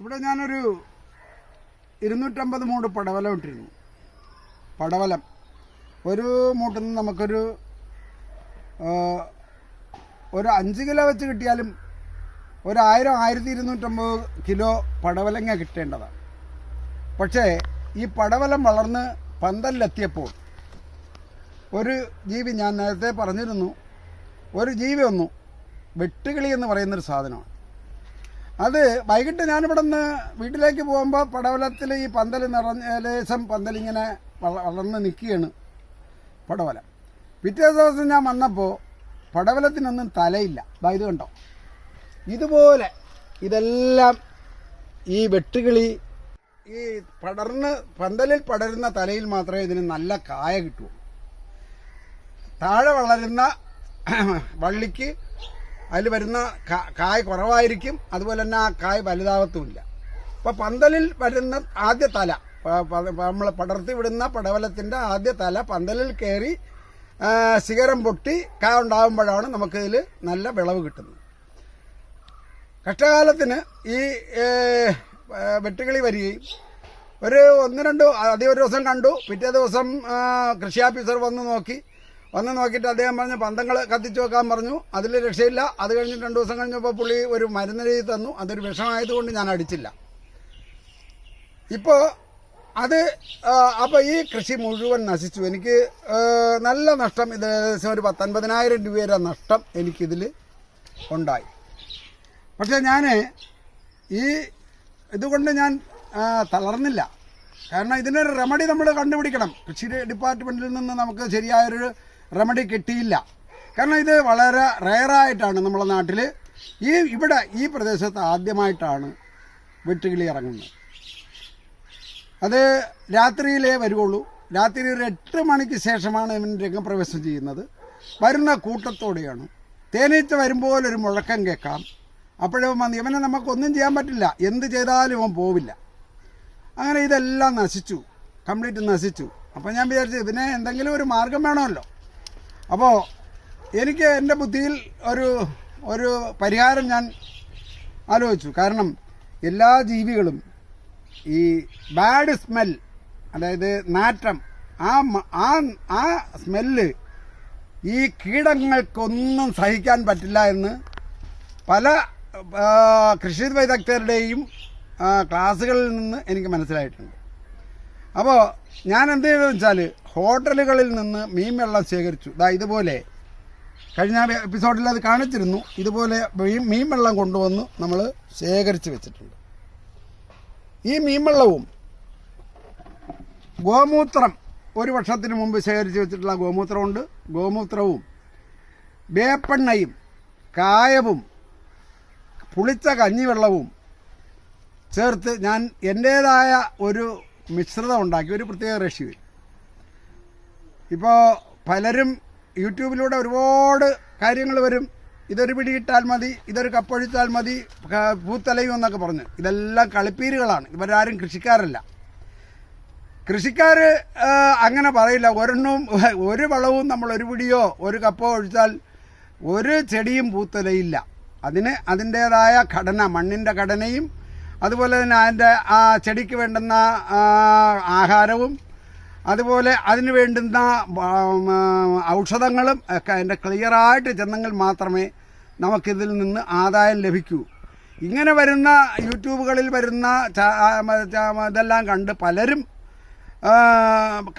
ഇവിടെ ഞാനൊരു ഇരുന്നൂറ്റമ്പത് മൂട് പടവലം ഇട്ടിരുന്നു. പടവലം. ഒരു മൂട്ടിൽ നിന്ന് നമുക്കൊരു ഒരു അഞ്ച് കിലോ വെച്ച് കിട്ടിയാലും ഒരായിരം ആയിരം ആയിരത്തി ഇരുന്നൂറ്റമ്പത് കിലോ പടവലങ്ങ കിട്ടേണ്ടതാണ്. പക്ഷേ ഈ പടവലം വളർന്ന് പന്തലിലെത്തിയപ്പോൾ ഒരു ജീവി ഞാൻ നേരത്തെ പറഞ്ഞിരുന്നു ഒരു ജീവി ഒന്നു വെട്ടുകിളി എന്ന് പറയുന്നൊരു സാധനമാണ്. അത് വൈകിട്ട് ഞാനിവിടെ നിന്ന് വീട്ടിലേക്ക് പോകുമ്പോൾ പടവലത്തിൽ ഈ പന്തൽ നിറഞ്ഞ ലേശം പന്തലിങ്ങനെ വള- വളർന്ന് നിൽക്കുകയാണ് പടവല. പിറ്റേ ദിവസം ഞാൻ വന്നപ്പോൾ പടവലത്തിനൊന്നും തലയില്ല. ഇത് കണ്ടോ? ഇതുപോലെ ഇതെല്ലാം ഈ വെട്ടുകിളി ഈ പടർന്ന് പന്തലിൽ പടരുന്ന തലയിൽ മാത്രമേ ഇതിന് നല്ല കായ കിട്ടൂ താഴെ വളരുന്ന വള്ളിക്ക് അതിൽ വരുന്ന കായ് കുറവായിരിക്കും. അതുപോലെ തന്നെ ആ കായ വലുതാവത്തുമില്ല. അപ്പോൾ പന്തലിൽ വരുന്ന ആദ്യ തല നമ്മൾ പടർത്തി വിടുന്ന പടവലത്തിന്റെ ആദ്യ തല പന്തലിൽ കയറി ശിഖരം പൊട്ടി കായ ഉണ്ടാകുമ്പോഴാണ് നമുക്കിതിൽ നല്ല വിളവ് കിട്ടുന്നത്. കഷ്ടകാലത്തിന് ഈ വെട്ടുകിളി വരികയും ഒരു ഒന്ന് രണ്ട് ആദ്യം ഒരു ദിവസം കണ്ടു. പിറ്റേ ദിവസം കൃഷി ഓഫീസർ വന്ന് നോക്കി. വന്ന് നോക്കിയിട്ട് അദ്ദേഹം പറഞ്ഞു പന്തങ്ങൾ കത്തിച്ചു വെക്കാൻ പറഞ്ഞു. അതിൽ രക്ഷയില്ല. അത് കഴിഞ്ഞിട്ട് രണ്ട് ദിവസം കഴിഞ്ഞപ്പോൾ പുള്ളി ഒരു മരുന്ന് എഴുതി തന്നു. അതൊരു വിഷമായതുകൊണ്ട് ഞാൻ അടിച്ചില്ല. ഇപ്പോൾ അത് അപ്പോൾ ഈ കൃഷി മുഴുവൻ നശിച്ചു. എനിക്ക് നല്ല നഷ്ടം ഇത് ഏകദേശം ഒരു പത്തൊൻപതിനായിരം രൂപയുടെ നഷ്ടം എനിക്കിതിൽ ഉണ്ടായി. പക്ഷേ ഞാൻ ഈ ഇതുകൊണ്ട് ഞാൻ തളർന്നില്ല. കാരണം ഇതിനൊരു റെമഡി നമ്മൾ കണ്ടുപിടിക്കണം. കൃഷി ഡിപ്പാർട്ട്മെന്റിൽ നിന്ന് നമുക്ക് ശരിയായൊരു റെമഡി കിട്ടിയില്ല. കാരണം ഇത് വളരെ റെയറായിട്ടാണ് നമ്മുടെ നാട്ടിൽ ഈ ഇവിടെ ഈ പ്രദേശത്ത് ആദ്യമായിട്ടാണ് വെട്ടുകിളി ഇറങ്ങുന്നത്. അത് രാത്രിയിലേ വരുള്ളൂ രാത്രി ഒരു എട്ട് മണിക്ക് ശേഷമാണ് ഇവൻ രംഗപ്രവേശം ചെയ്യുന്നത്. വരുന്ന കൂട്ടത്തോടെയാണ്. തേനീച്ച വരുമ്പോൾ ഒരു മുഴക്കം കേൾക്കാം. അപ്പോഴും വന്ന് ഇവനെ നമുക്കൊന്നും ചെയ്യാൻ പറ്റില്ല. എന്ത് ചെയ്താലും ഇവൻ പോവില്ല. അങ്ങനെ ഇതെല്ലാം നശിച്ചു. കംപ്ലീറ്റ് നശിച്ചു. അപ്പോൾ ഞാൻ വിചാരിച്ചു ഇതിനെ എന്തെങ്കിലും ഒരു മാർഗം വേണമല്ലോ. അപ്പോൾ എനിക്ക് എന്റെ ബുദ്ധിയിൽ ഒരു ഒരു പരിഹാരം ഞാൻ ആലോചിച്ചു. കാരണം എല്ലാ ജീവികളും ഈ ബാഡ് സ്മെൽ അതായത് നാറ്റം ആ ആ ആ സ്മെല്ല് ഈ കീടങ്ങൾക്കൊന്നും സഹിക്കാൻ പറ്റില്ല എന്ന് പല കൃഷി വിദഗ്ധരുടെയും ക്ലാസ്സുകളിൽ നിന്ന് എനിക്ക് മനസ്സിലായിട്ടുണ്ട്. അപ്പോൾ ഞാൻ എന്ത് ചെയ്തതെന്ന് വെച്ചാൽ ഹോട്ടലുകളിൽ നിന്ന് മീൻ വെള്ളം ശേഖരിച്ചു. ഇതാ ഇതുപോലെ. കഴിഞ്ഞ എപ്പിസോഡിൽ അത് കാണിച്ചിരുന്നു. ഇതുപോലെ മീൻ വെള്ളം കൊണ്ടുവന്ന് നമ്മൾ ശേഖരിച്ച് വെച്ചിട്ടുണ്ട്. ഈ മീൻ വെള്ളവും ഗോമൂത്രം ഒരു വർഷത്തിന് മുമ്പ് ശേഖരിച്ച് വെച്ചിട്ടുള്ള ഗോമൂത്രമുണ്ട്. ഗോമൂത്രവും വേപ്പെണ്ണയും കായവും പുളിച്ച കഞ്ഞിവെള്ളവും ചേർത്ത് ഞാൻ എന്റേതായ ഒരു മിശ്രിതം ഉണ്ടാക്കി ഒരു പ്രത്യേക റെസിപ്പി ഇപ്പോൾ പലരും യൂട്യൂബിലൂടെ ഒരുപാട് കാര്യങ്ങൾ വരും. ഇതൊരു പിടിയിട്ടാൽ മതി ഇതൊരു കപ്പൊഴിച്ചാൽ മതി പൂത്തലയും എന്നൊക്കെ പറഞ്ഞ്. ഇതെല്ലാം കളിപ്പീരുകളാണ്. ഇവരാരും കൃഷിക്കാരല്ല. കൃഷിക്കാർ അങ്ങനെ പറയില്ല. ഒരെണ്ണവും ഒരു വളവും നമ്മൾ ഒരു പിടിയോ ഒരു കപ്പോ ഒഴിച്ചാൽ ഒരു ചെടിയും പൂത്തലയില്ല. അതിന് അതിന്റേതായ ഘടന മണ്ണിന്റെ ഘടനയും അതുപോലെ തന്നെ അതിന്റെ ആ ചെടിക്ക് വേണ്ടുന്ന ആഹാരവും അതുപോലെ അതിന് വേണ്ടുന്ന ഔഷധങ്ങളും ഒക്കെ അതിന്റെ ക്ലിയറായിട്ട് ചെന്നെങ്കിൽ മാത്രമേ നമുക്കിതിൽ നിന്ന് ആദായം ലഭിക്കൂ. ഇങ്ങനെ വരുന്ന യൂട്യൂബുകളിൽ വരുന്ന ഇതെല്ലാം കണ്ട് പലരും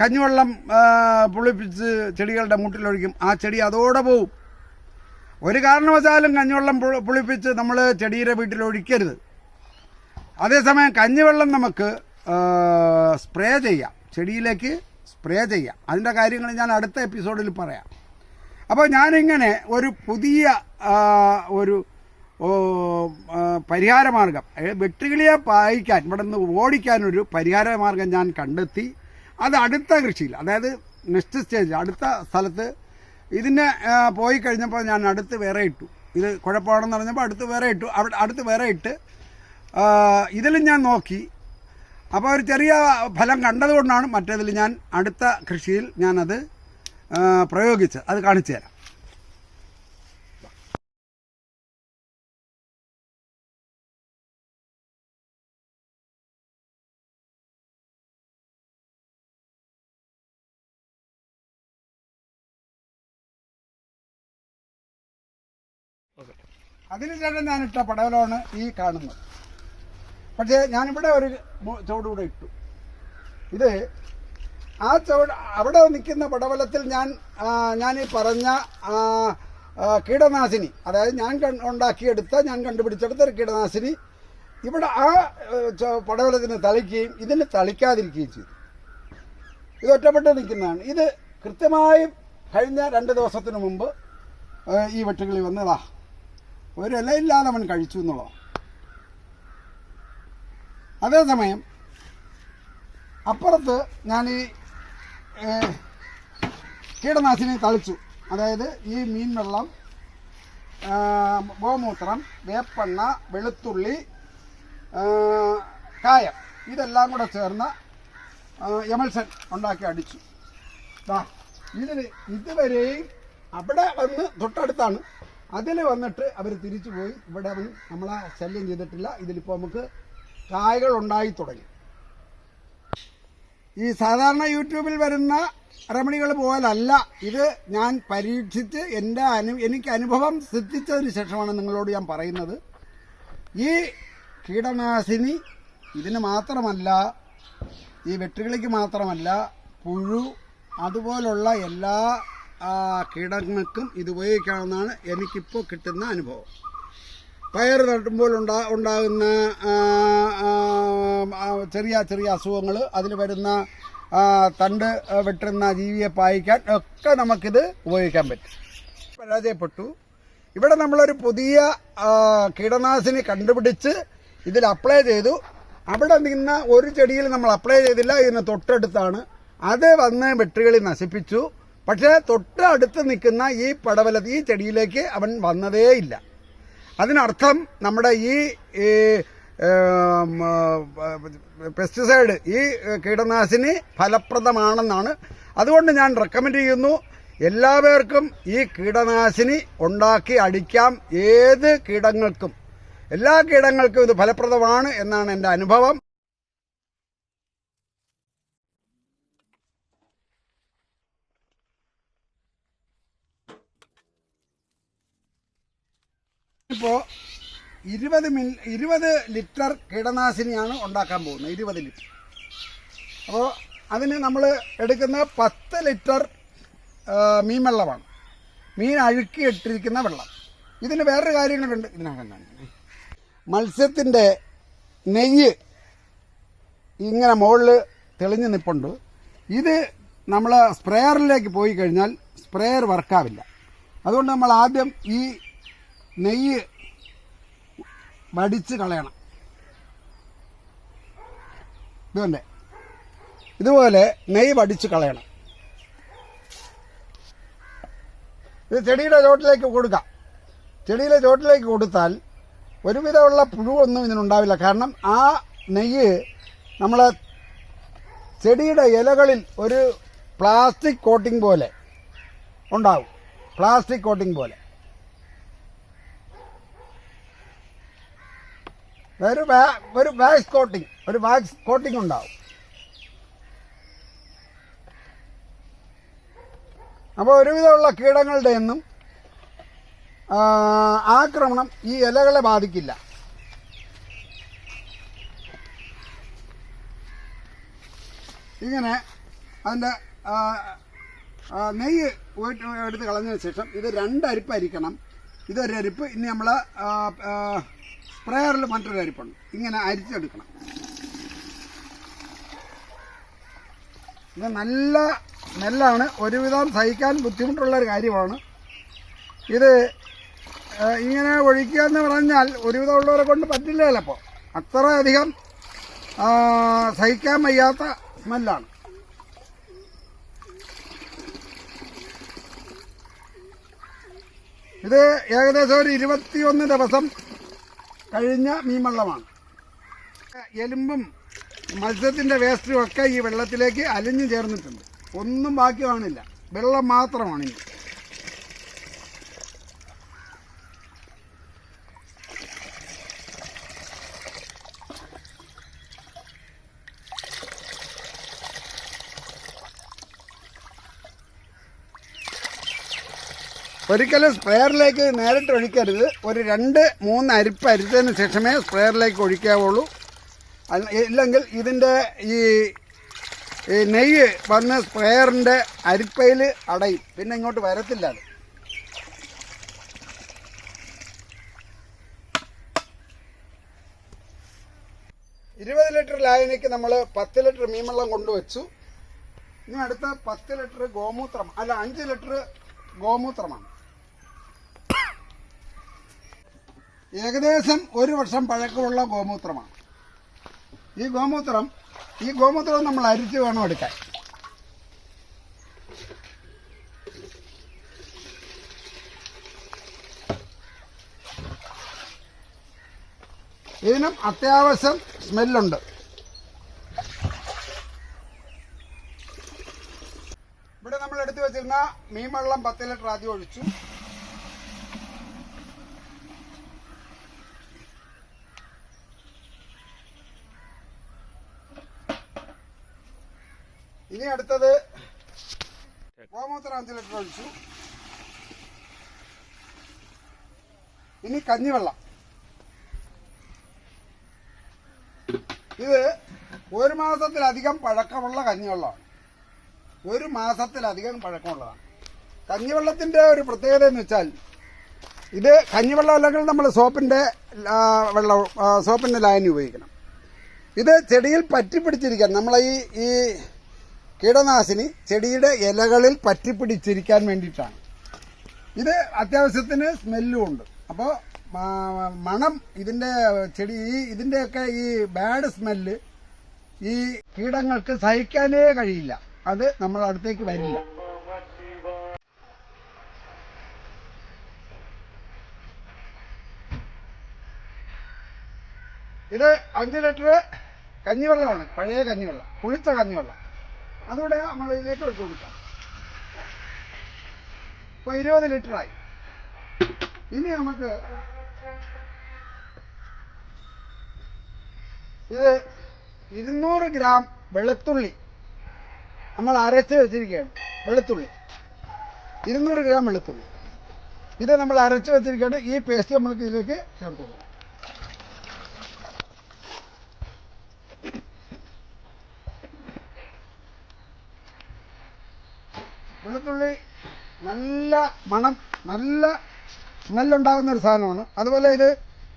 കഞ്ഞിവെള്ളം പുളിപ്പിച്ച് ചെടികളുടെ മുട്ടിലൊഴിക്കും. ആ ചെടി അതോടെ പോവും. ഒരു കാരണവശാലും കഞ്ഞിവെള്ളം പുളിപ്പിച്ച് നമ്മൾ ചെടിയുടെ വീട്ടിൽ ഒഴിക്കരുത് അതേസമയം കഞ്ഞിവെള്ളം നമുക്ക് സ്പ്രേ ചെയ്യാം. ചെടിയിലേക്ക് സ്പ്രേ ചെയ്യാം. അതിന്റെ കാര്യങ്ങൾ ഞാൻ അടുത്ത എപ്പിസോഡിൽ പറയാം. അപ്പോൾ ഞാനിങ്ങനെ ഒരു പുതിയ ഒരു പരിഹാരമാർഗം വെട്ടുകിളിയെ പായിക്കാൻ ഇവിടെ നിന്ന് ഓടിക്കാനൊരു പരിഹാരമാർഗം ഞാൻ കണ്ടെത്തി. അത് അടുത്ത കൃഷിയിൽ അതായത് നെക്സ്റ്റ് സ്റ്റേജ് അടുത്ത സ്ഥലത്ത് ഇതിനെ പോയി കഴിഞ്ഞപ്പോൾ ഞാൻ അടുത്ത് വേറെ ഇട്ടു. ഇത് കുഴപ്പമാണെന്ന് പറഞ്ഞപ്പോൾ അടുത്ത് വേറെ ഇട്ടു. അവിടെ അടുത്ത് വേറെ ഇട്ട് ഇതിൽ ഞാൻ നോക്കി. അപ്പോൾ ഒരു ചെറിയ ഫലം കണ്ടതുകൊണ്ടാണ് മറ്റേതിൽ ഞാൻ അടുത്ത കൃഷിയിൽ ഞാനത് പ്രയോഗിച്ച് അത് കാണിച്ചു തരാം. അതിനുശേഷം ഞാനിട്ട ഞാൻ ഇട്ട പടവലമാണ് ഈ കാണുന്നത്. പക്ഷേ ഞാനിവിടെ ഒരു ചുവടുകൂടെ ഇട്ടു. ഇത് ആ ചുവട് അവിടെ നിൽക്കുന്ന പടവലത്തിൽ ഞാൻ ഞാൻ ഈ പറഞ്ഞ കീടനാശിനി അതായത് ഞാൻ ഉണ്ടാക്കിയെടുത്ത ഞാൻ കണ്ടുപിടിച്ചെടുത്ത ഒരു കീടനാശിനി ഇവിടെ ആ പടവലത്തിന് തളിക്കുകയും ഇതിന് തളിക്കാതിരിക്കുകയും ചെയ്തു. ഇത് ഒറ്റപ്പെട്ട് നിൽക്കുന്നതാണ്. ഇത് കൃത്യമായും കഴിഞ്ഞ രണ്ട് ദിവസത്തിന് മുമ്പ് ഈ വെട്ടുകിളി വന്നതാ. ഒരു ഇലയില്ലാതെ അവൻ കഴിച്ചു എന്നുള്ളതാണ്. അതേസമയം അപ്പുറത്ത് ഞാൻ ഈ കീടനാശിനി തളിച്ചു. അതായത് ഈ മീൻ വെള്ളം ഗോമൂത്രം വേപ്പെണ്ണ വെളുത്തുള്ളി കായം ഇതെല്ലാം കൂടെ ചേർന്ന എമൽസൺ ഉണ്ടാക്കി അടിച്ചു. ഇതിന് ഇതുവരെയും അവിടെ വന്ന് തൊട്ടടുത്താണ്. അതിൽ വന്നിട്ട് അവർ തിരിച്ചു പോയി. ഇവിടെ വന്ന് നമ്മളെ ശല്യം ചെയ്തിട്ടില്ല. ഇതിലിപ്പോൾ നമുക്ക് കായകൾ ഉണ്ടായി തുടങ്ങി ഈ സാധാരണ യൂട്യൂബിൽ വരുന്ന റമണികൾ പോലല്ല. ഇത് ഞാൻ പരീക്ഷിച്ച് എന്റെ അനു എനിക്ക് അനുഭവം സിദ്ധിച്ചതിന് ശേഷമാണ് നിങ്ങളോട് ഞാൻ പറയുന്നത്. ഈ കീടനാശിനി ഇതിന് മാത്രമല്ല ഈ വെട്ടുകിളിക്ക് മാത്രമല്ല പുഴു അതുപോലുള്ള എല്ലാ കീടങ്ങൾക്കും ഇത് ഉപയോഗിക്കാവുന്നതാണ് എനിക്കിപ്പോൾ കിട്ടുന്ന അനുഭവം. പയർ നട്ടുമ്പോൾ ഉണ്ടാ ഉണ്ടാകുന്ന ചെറിയ ചെറിയ അസുഖങ്ങൾ അതിൽ വരുന്ന തണ്ട് വെട്ടുന്ന ജീവിയെ പായിക്കാൻ ഒക്കെ നമുക്കിത് ഉപയോഗിക്കാൻ പറ്റും. പരാജയപ്പെട്ടു. ഇവിടെ നമ്മളൊരു പുതിയ കീടനാശിനി കണ്ടുപിടിച്ച് ഇതിൽ അപ്ലൈ ചെയ്തു. അവിടെ നിന്ന ഒരു ചെടിയിൽ നമ്മൾ അപ്ലൈ ചെയ്തില്ല ഇതിന് തൊട്ടടുത്താണ്. അത് വന്ന് വെട്ടുകളി നശിപ്പിച്ചു. പക്ഷേ തൊട്ടടുത്ത് നിൽക്കുന്ന ഈ പടവല ഈ ചെടിയിലേക്ക് അവൻ വന്നതേയില്ല. അതിനർത്ഥം നമ്മുടെ ഈ പെസ്റ്റിസൈഡ് ഈ കീടനാശിനി ഫലപ്രദമാണെന്നാണ്. അതുകൊണ്ട് ഞാൻ റെക്കമെൻഡ് ചെയ്യുന്നു എല്ലാവർക്കും ഈ കീടനാശിനി ഉണ്ടാക്കി അടിക്കാം ഏത് കീടങ്ങൾക്കും. എല്ലാ കീടങ്ങൾക്കും ഇത് ഫലപ്രദമാണ് എന്നാണ് എന്റെ അനുഭവം. ഇപ്പോൾ ഇരുപത് മിൽ ഇരുപത് ലിറ്റർ കീടനാശിനിയാണ് ഉണ്ടാക്കാൻ പോകുന്നത് ഇരുപത് ലിറ്റർ. അപ്പോൾ അതിന് നമ്മൾ എടുക്കുന്ന പത്ത് ലിറ്റർ മീൻ വെള്ളമാണ് മീൻ അഴുക്കി ഇട്ടിരിക്കുന്ന വെള്ളം. ഇതിന് വേറൊരു കാര്യങ്ങളുണ്ട്. ഇതിനകത്ത് മത്സ്യത്തിന്റെ നെയ്യ് ഇങ്ങനെ മുകളിൽ തെളിഞ്ഞ് നിൽപ്പുണ്ട് ഇത് നമ്മൾ സ്പ്രെയറിലേക്ക് പോയി കഴിഞ്ഞാൽ സ്പ്രെയർ വർക്കാവില്ല. അതുകൊണ്ട് നമ്മൾ ആദ്യം ഈ നെയ്യ് വടിച്ച് കളയണം. ഇതുപോലെ. ഇതുപോലെ നെയ്യ് വടിച്ച് കളയണം. ഇത് ചെടിയുടെ ചോട്ടിലേക്ക് കൊടുക്കാം. ചെടിയിലെ ചോട്ടിലേക്ക് കൊടുത്താൽ ഒരുവിധമുള്ള പുഴുവൊന്നും ഇതിനുണ്ടാവില്ല. കാരണം ആ നെയ്യ് നമ്മൾ ചെടിയുടെ ഇലകളിൽ ഒരു പ്ലാസ്റ്റിക് കോട്ടിംഗ് പോലെ ഉണ്ടാവും. പ്ലാസ്റ്റിക് കോട്ടിംഗ് പോലെ. ഒരു ഒരു വാക്സ് കോട്ടിംഗ് ഒരു വാക്സ് കോട്ടിംഗ് ഉണ്ടാവും. അപ്പോൾ ഒരുവിധമുള്ള കീടങ്ങളുടെ ഒന്നും ആക്രമണം ഈ ഇലകളെ ബാധിക്കില്ല. ഇങ്ങനെ അതിന്റെ നെയ്യ് പോയിട്ട് എടുത്ത് കളഞ്ഞതിന് ശേഷം ഇത് രണ്ടരിപ്പ് അരിക്കണം ഇതൊരരിപ്പ് ഇനി നമ്മൾ സ്പ്രെയറിൽ മറ്റൊരു അരിപ്പുണ്ട്. ഇങ്ങനെ അരിച്ചെടുക്കണം. ഇത് നല്ല നെല്ലാണ് ഒരുവിധം സഹിക്കാൻ ബുദ്ധിമുട്ടുള്ള ഒരു കാര്യമാണ്. ഇത് ഇങ്ങനെ ഒഴിക്കുക എന്ന് പറഞ്ഞാൽ ഒരുവിധം ഉള്ളവരെ കൊണ്ട് പറ്റില്ല ചിലപ്പോൾ അത്രയധികം സഹിക്കാൻ വയ്യാത്ത സ്മെല്ലാണ്. ഇത് ഏകദേശം ഒരു ഇരുപത്തിയൊന്ന് ദിവസം കഴിഞ്ഞ മീൻ വെള്ളമാണ് എലുമ്പും മത്സ്യത്തിന്റെ വേസ്റ്റും ഒക്കെ ഈ വെള്ളത്തിലേക്ക് അലിഞ്ഞു ചേർന്നിട്ടുണ്ട്. ഒന്നും ബാക്കി കാണില്ല വെള്ളം മാത്രമാണ് ഇനി. ഒരിക്കലും സ്പ്രെയറിലേക്ക് നേരിട്ട് ഒഴിക്കരുത്. ഒരു രണ്ട് മൂന്ന് അരിപ്പ് അരിച്ചതിന് ശേഷമേ സ്പ്രെയറിലേക്ക് ഒഴിക്കാവുള്ളൂ. ഇല്ലെങ്കിൽ ഇതിന്റെ ഈ ഈ നെയ്യ് വന്ന് സ്പ്രെയറിന്റെ അരിപ്പയിൽ അടയും. പിന്നെ ഇങ്ങോട്ട് വരത്തില്ല അത്. ഇരുപത് ലിറ്റർ ലായനിക്ക് നമ്മൾ പത്ത് ലിറ്റർ മീൻവെള്ളം കൊണ്ടുവച്ചു. ഇനി അടുത്ത പത്ത് ലിറ്റർ ഗോമൂത്രം അല്ല അഞ്ച് ലിറ്റർ ഗോമൂത്രമാണ്. ഏകദേശം ഒരു വർഷം പഴക്കമുള്ള ഗോമൂത്രമാണ്. ഈ ഗോമൂത്രം ഈ ഗോമൂത്രം നമ്മൾ അരിച്ച് വേണം എടുക്കാൻ. ഇതിനും അത്യാവശ്യം സ്മെല്ലുണ്ട്. ഇവിടെ നമ്മൾ എടുത്തു വെച്ചിരുന്ന മീൻ വെള്ളം പത്ത് ലിറ്റർ ആദ്യം ഒഴിച്ചു. ഇനി അടുത്തത് ഗോമൂത്രം അഞ്ച് ലിറ്റർ ഒഴിച്ചു. ഇനി കഞ്ഞിവെള്ളം. ഇത് ഒരു മാസത്തിലധികം പഴക്കമുള്ള കഞ്ഞിവെള്ളമാണ്. ഒരു മാസത്തിലധികം പഴക്കമുള്ളതാണ്. കഞ്ഞിവെള്ളത്തിന്റെ ഒരു പ്രത്യേകത എന്ന് വെച്ചാൽ ഇത് കഞ്ഞിവെള്ളം അല്ലെങ്കിൽ നമ്മൾ സോപ്പിന്റെ വെള്ളം സോപ്പിന്റെ ലായനി ഉപയോഗിക്കണം. ഇത് ചെടിയിൽ പറ്റിപ്പിടിച്ചിരിക്കാൻ നമ്മളെ ഈ ഈ കീടനാശിനി ചെടിയുടെ ഇലകളിൽ പറ്റിപ്പിടിച്ചിരിക്കാൻ വേണ്ടിയിട്ടാണ്. ഇത് അത്യാവശ്യത്തിന് സ്മെല്ലും ഉണ്ട്. അപ്പോൾ മണം ഇതിന്റെ ചെടി ഈ ഇതിന്റെയൊക്കെ ഈ ബാഡ് സ്മെല്ല് ഈ കീടങ്ങൾക്ക് സഹിക്കാനേ കഴിയില്ല. അത് നമ്മൾ അടുത്തേക്ക് വരില്ല. ഇത് അഞ്ച് ലിറ്റർ കഞ്ഞിവെള്ളമാണ്. പഴയ കഞ്ഞിവെള്ളം പുളിച്ച കഞ്ഞിവെള്ളം. അതുകൂടെ നമ്മൾ ഇതിലേക്ക് ഒഴിച്ചു കൊടുക്കാം. ഇപ്പോൾ ഇരുപത് ലിറ്ററായി ഇനി നമുക്ക് ഇത് ഇരുന്നൂറ് ഗ്രാം വെളുത്തുള്ളി നമ്മൾ അരച്ച് വെച്ചിരിക്കുകയാണ്. വെളുത്തുള്ളി. ഇരുന്നൂറ് ഗ്രാം വെളുത്തുള്ളി. ഇത് നമ്മൾ അരച്ച് വെച്ചിരിക്കുകയാണ്. ഈ പേസ്റ്റ് നമ്മൾക്ക് ഇതിലേക്ക് ചേർത്ത് വെളുത്തുള്ളി നല്ല മണം നല്ല സ്മെല്ലുണ്ടാകുന്ന ഒരു സാധനമാണ്. അതുപോലെ ഇത്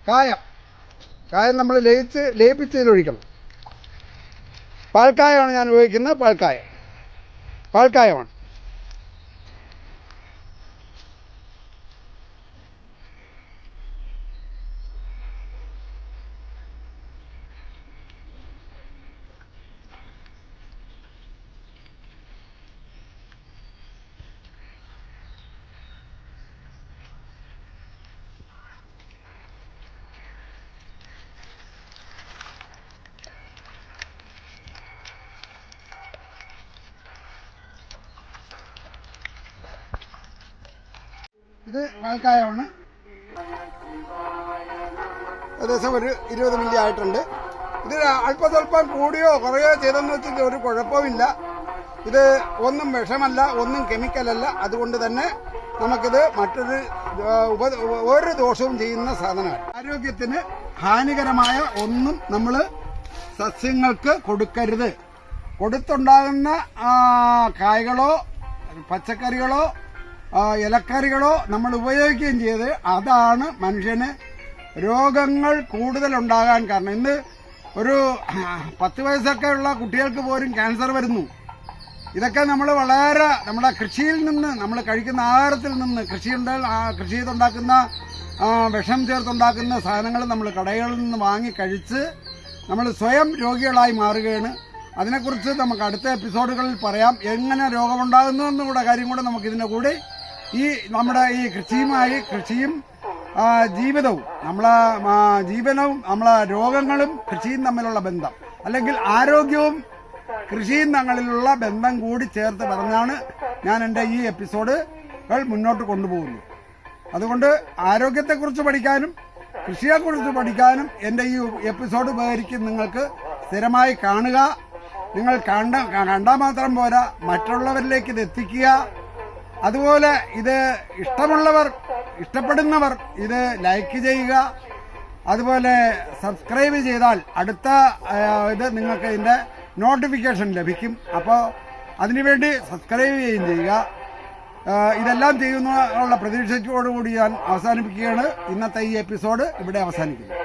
കായം. കായം നമ്മൾ ലയിച്ച് ലയിപ്പിച്ച് ഇതിലൊഴിക്കണം പാൽക്കായമാണ് ഞാൻ ഉപയോഗിക്കുന്നത് പാൽക്കായ. പാൽക്കായമാണ്. ഇത് പാൽക്കായമാണ് ഏകദേശം ഒരു ഇരുപത് മില്ലി ആയിട്ടുണ്ട്. ഇത് അല്പസ്വല്പം കൂടിയോ കുറയോ ചെയ്തെന്ന് വെച്ചിട്ട് ഒരു കുഴപ്പമില്ല. ഇത് ഒന്നും വിഷമല്ല ഒന്നും കെമിക്കലല്ല അതുകൊണ്ട് തന്നെ നമുക്കിത് മറ്റൊരു ഉപ ഒരു ദോഷവും ചെയ്യുന്ന സാധനമാണ് ആരോഗ്യത്തിന് ഹാനികരമായ ഒന്നും നമ്മൾ സസ്യങ്ങൾക്ക് കൊടുക്കരുത്. കൊടുത്തുണ്ടാകുന്ന കായ്കളോ പച്ചക്കറികളോ ഇലക്കറികളോ നമ്മൾ ഉപയോഗിക്കുകയും ചെയ്ത് അതാണ് മനുഷ്യന് രോഗങ്ങൾ കൂടുതലുണ്ടാകാൻ കാരണം. ഇന്ന് ഒരു പത്ത് വയസ്സൊക്കെ ഉള്ള കുട്ടികൾക്ക് പോലും ക്യാൻസർ വരുന്നു. ഇതൊക്കെ നമ്മൾ വളരെ നമ്മുടെ കൃഷിയിൽ നിന്ന് നമ്മൾ കഴിക്കുന്ന ആഹാരത്തിൽ നിന്ന് ആ കൃഷി ചെയ്തുണ്ടാക്കുന്ന വിഷം ചേർത്തുണ്ടാക്കുന്ന സാധനങ്ങൾ നമ്മൾ കടകളിൽ നിന്ന് വാങ്ങി കഴിച്ച് നമ്മൾ സ്വയം രോഗികളായി മാറുകയാണ്. അതിനെക്കുറിച്ച് നമുക്ക് അടുത്ത എപ്പിസോഡുകളിൽ പറയാം. എങ്ങനെ രോഗമുണ്ടാകുന്നു എന്നുകൂടെ കാര്യം കൂടെ നമുക്കിതിന്റെ കൂടെ ഈ നമ്മുടെ ഈ കൃഷിയുമായി കൃഷിയും ജീവിതവും നമ്മളെ ജീവനവും നമ്മളെ രോഗങ്ങളും കൃഷിയും തമ്മിലുള്ള ബന്ധം. അല്ലെങ്കിൽ ആരോഗ്യവും കൃഷിയും തങ്ങളിലുള്ള ബന്ധം കൂടി ചേർത്ത് പറഞ്ഞാണ് ഞാൻ എന്റെ ഈ എപ്പിസോഡുകൾ മുന്നോട്ട് കൊണ്ടുപോകുന്നത്. അതുകൊണ്ട് ആരോഗ്യത്തെക്കുറിച്ച് പഠിക്കാനും കൃഷിയെക്കുറിച്ച് പഠിക്കാനും എന്റെ ഈ എപ്പിസോഡ് ഉപകരിക്കും നിങ്ങൾക്ക് സ്ഥിരമായി കാണുക. നിങ്ങൾ കണ്ട കണ്ടാൽ മാത്രം പോരാ. മറ്റുള്ളവരിലേക്ക് ഇത് എത്തിക്കുക. അതുപോലെ ഇത് ഇഷ്ടമുള്ളവർ ഇഷ്ടപ്പെടുന്നവർ ഇത് ലൈക്ക് ചെയ്യുക. അതുപോലെ സബ്സ്ക്രൈബ് ചെയ്താൽ അടുത്ത ഇത് നിങ്ങൾക്ക് ഇതിന്റെ നോട്ടിഫിക്കേഷൻ ലഭിക്കും. അപ്പോൾ അതിനുവേണ്ടി സബ്സ്ക്രൈബ് ചെയ്യുകയും ചെയ്യുക. ഇതെല്ലാം ചെയ്യുന്ന പ്രതീക്ഷയോടുകൂടി ഞാൻ അവസാനിപ്പിക്കുകയാണ്. ഇന്നത്തെ ഈ എപ്പിസോഡ് ഇവിടെ അവസാനിക്കുന്നു.